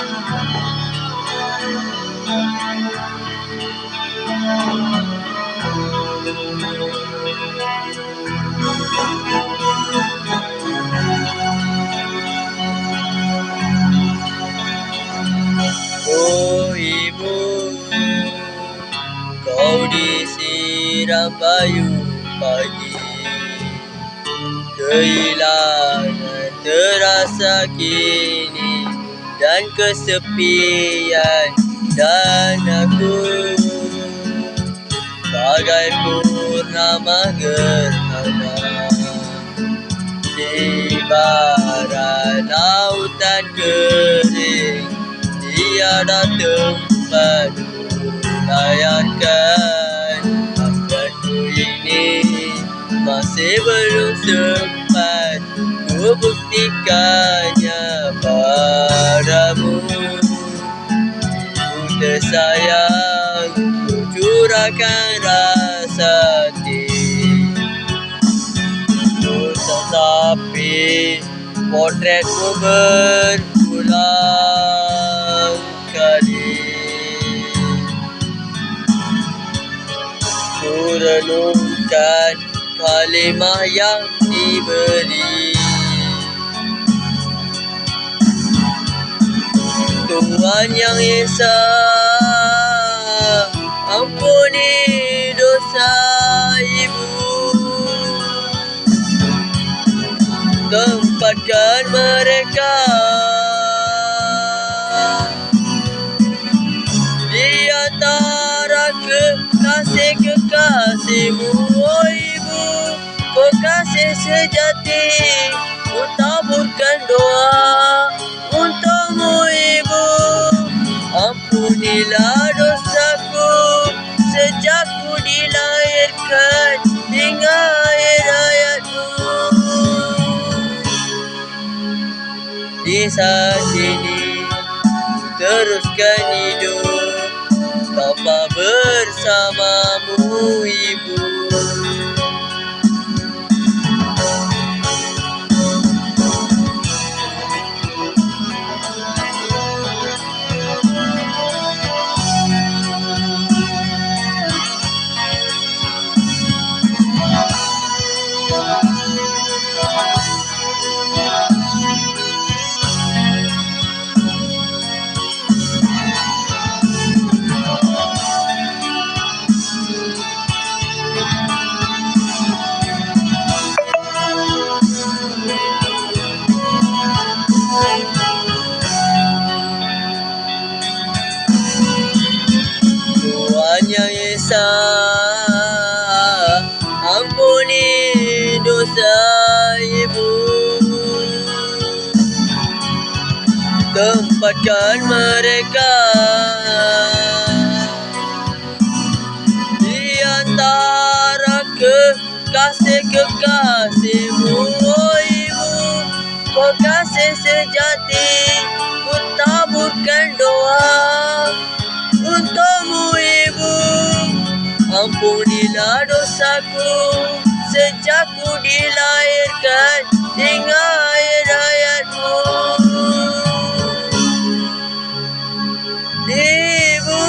Oh ibu, kau disiram bayu pagi. Kehilangan terasa kini. Dan kesepian dan aku Bagai purnama gerhana Di barat lautan kering Tiada tempat layarkan Hasratku ini masih belum sempat Ku buktikannya padamu Ku curahkan rasa hati. Tetapi potretmu berulang kali. Ku renungkan kalimah yang diberi. Tuhan yang Esa Ampuni dosa ibu. Tempatkan mereka Di antara kekasih kekasihmu Oh ibu. Kekasih sejati Ku taburkan doa Untukmu ibu. Ampunilah Di saat ini Teruskan hidup Tanpa bersamamu ibu Tempatkan mereka Di antara kekasih-kekasihmu Oh ibu. Kekasih sejati Ku taburkan doa Untukmu ibu. Ampunilah dosaku Sejak ku dilahirkan Hingga akhir hayatmu. Ibu.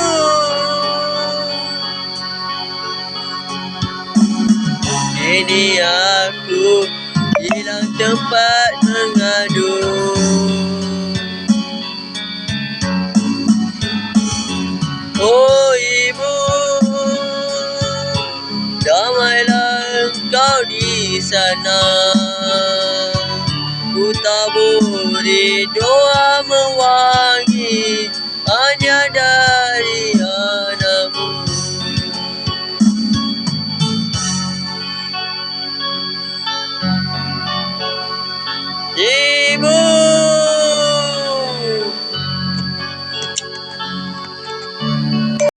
Kini aku hilang tempat mengadu di sana. Ku taburi doa mewangi Hanya dari